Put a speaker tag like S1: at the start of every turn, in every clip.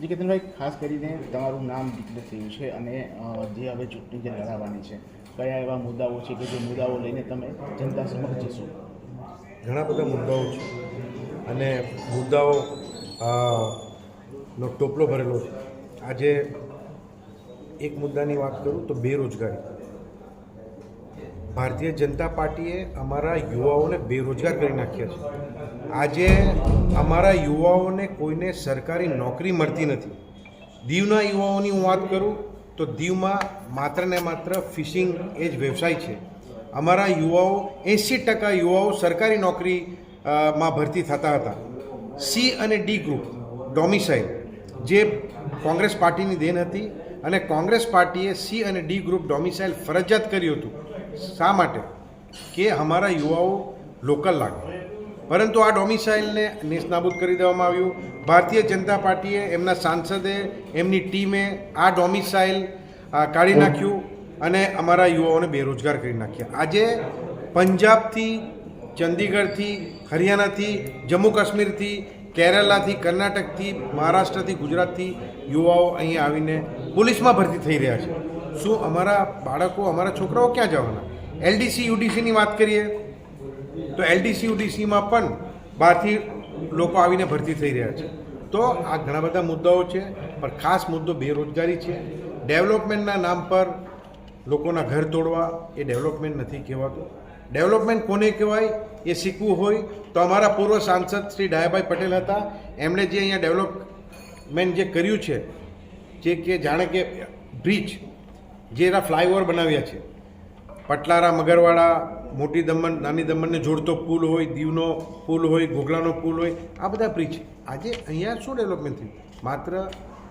S1: જે કેતનભાઈ ખાસ કરીને તમારું નામ ડિક્લેર થયું છે અને જે હવે ચૂંટણી જે લડાવવાની છે, કયા એવા મુદ્દાઓ છે કે જે મુદ્દાઓ લઈને તમે જનતા સમક્ષ જશો?
S2: ઘણા બધા મુદ્દાઓ છે. અને મુદ્દાઓ નો ટોપલો ભરેલો છે. આજે એક મુદ્દાની વાત કરું તો બેરોજગારી. ભારતીય જનતા પાર્ટીએ અમારા યુવાઓને બેરોજગાર કરી નાખ્યા છે. આજે અમારા યુવાઓને કોઈને સરકારી નોકરી મળતી નથી. દીવના યુવાઓની હું વાત કરું તો દીવમાં માત્ર ને માત્ર ફિશિંગ એ જ વ્યવસાય છે. અમારા યુવાઓ એંસી ટકા યુવાઓ સરકારી નોકરી માં ભરતી થતા હતા. સી અને ડી ગ્રુપ, ડોમિસાઇલ, જે કોંગ્રેસ પાર્ટીની દેન હતી અને કોંગ્રેસ પાર્ટીએ સી અને ડી ગ્રુપ ડોમિસાઇલ ફરજિયાત કર્યું હતું. શા માટે? કે અમારા યુવાઓ લોકલ લાગે. પરંતુ આ ડોમિસાઇલને નેસ્તનાબૂદ કરી દેવામાં આવ્યું. ભારતીય જનતા પાર્ટીએ એમના સાંસદે એમની ટીમે આ ડોમિસાઇલ કાઢી નાખ્યું અને અમારા યુવાઓને બેરોજગાર કરી નાખ્યા. આજે પંજાબથી ચંદીગઢથી હરિયાણાથી જમ્મુ કાશ્મીરથી કેરલાથી કર્ણાટકથી મહારાષ્ટ્રથી ગુજરાતથી યુવાઓ અહીં આવીને પોલીસમાં ભરતી થઈ રહ્યા છે. શું અમારા બાળકો, અમારા છોકરાઓ ક્યાં જવાના? એલડીસી યુડીસીની વાત કરીએ, તો એલડીસી યુડીસીમાં પણ બહારથી લોકો આવીને ભરતી થઈ રહ્યા છે. તો આ ઘણા બધા મુદ્દાઓ છે, પણ ખાસ મુદ્દો બેરોજગારી છે. ડેવલપમેન્ટના નામ પર લોકોના ઘર તોડવા એ ડેવલપમેન્ટ નથી કહેવાતું. ડેવલપમેન્ટ કોને કહેવાય? એ શીખવું હોય. તો અમારા પૂર્વ સાંસદ શ્રી ડાયાભાઈ પટેલ હતા. એમણે જે અહીંયા ડેવલપમેન્ટ જે કર્યું છે જે કે જાણે કે બ્રિજ જે એના ફ્લાયઓવર બનાવ્યા છે. પટલારા મગરવાડા, મોટી દમણ, નાની દમણને જોડતો પુલ હોય, દીવનો પુલ હોય ઘોઘલાનો પુલ હોય, આ બધા બ્રિજ. આજે અહીંયા શું ડેવલપમેન્ટ થયું? માત્ર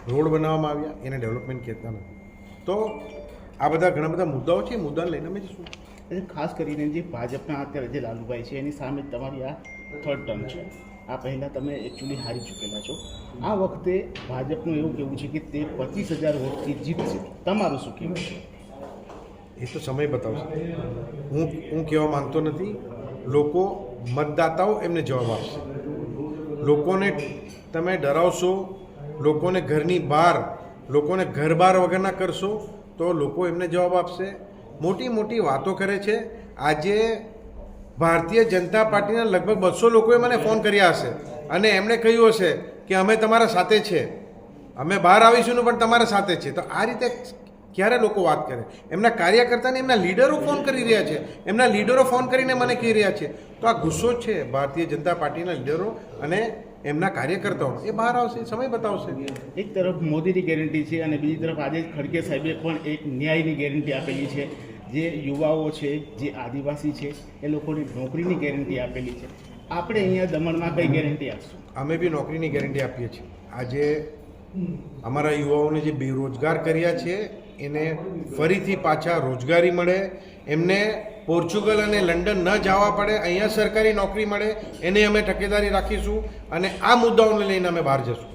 S2: રોડ બનાવવામાં આવ્યા, એને ડેવલપમેન્ટ કહેતા નથી. તો આ બધા ઘણા બધા મુદ્દાઓ છે મુદ્દાને લઈને અમે જઈશું.
S1: એટલે ખાસ કરીને જે ભાજપના અત્યારે જે લાલુભાઈ છે, એની સામે તમારી આ થર્ડ ટર્મ છે. આ પહેલાં તમે એકચ્યુઅલી હારી ચૂકેલા છો. આ વખતે ભાજપનું એવું કહેવું છે કે તે પચીસ હજાર વોટથી જીતશે તમારું શું કહેવું છે?
S2: એ તો સમય બતાવશે. હું હું કહેવા માંગતો નથી. લોકો મતદાતાઓ એમને જવાબ આપશે. લોકોને તમે ડરાવશો, લોકોને ઘરની બહાર, લોકોને ઘર બહાર વગરના કરશો, તો લોકો એમને જવાબ આપશે. મોટી મોટી વાતો કરે છે. આજે ભારતીય જનતા પાર્ટીના લગભગ બસો લોકોએ મને ફોન કર્યા હશે અને એમણે કહ્યું હશે કે અમે તમારા સાથે છે. અમે બહાર આવીશું પણ તમારા સાથે છે. તો આ રીતે ક્યારે લોકો વાત કરે? એમના કાર્યકર્તાને એમના લીડરો ફોન કરી રહ્યા છે. એમના લીડરો ફોન કરીને મને કહી રહ્યા છે. તો આ ગુસ્સો છે ભારતીય જનતા પાર્ટીના લીડરો અને એમના કાર્યકર્તાઓ. એ બહાર આવશે સમય બતાવશે.
S1: એક તરફ મોદીની ગેરંટી છે અને બીજી તરફ આજે ખડગે સાહેબે પણ એક ન્યાયની ગેરંટી આપેલી છે. જે યુવાઓ છે જે આદિવાસી છે એ લોકોને નોકરીની ગેરંટી આપેલી છે. આપણે અહીંયા દમણમાં કઈ ગેરંટી આપશું?
S2: અમે બી નોકરીની ગેરંટી આપીએ છીએ. આજે અમારા યુવાઓને જે બેરોજગાર કર્યા છે એને ફરીથી પાછા રોજગારી મળે, એમને પોર્ચુગલ અને લંડન ન જવા પડે, અહીંયા સરકારી નોકરી મળે, એની અમે તકેદારી રાખીશું અને આ મુદ્દાઓને લઈને અમે બહાર જશું.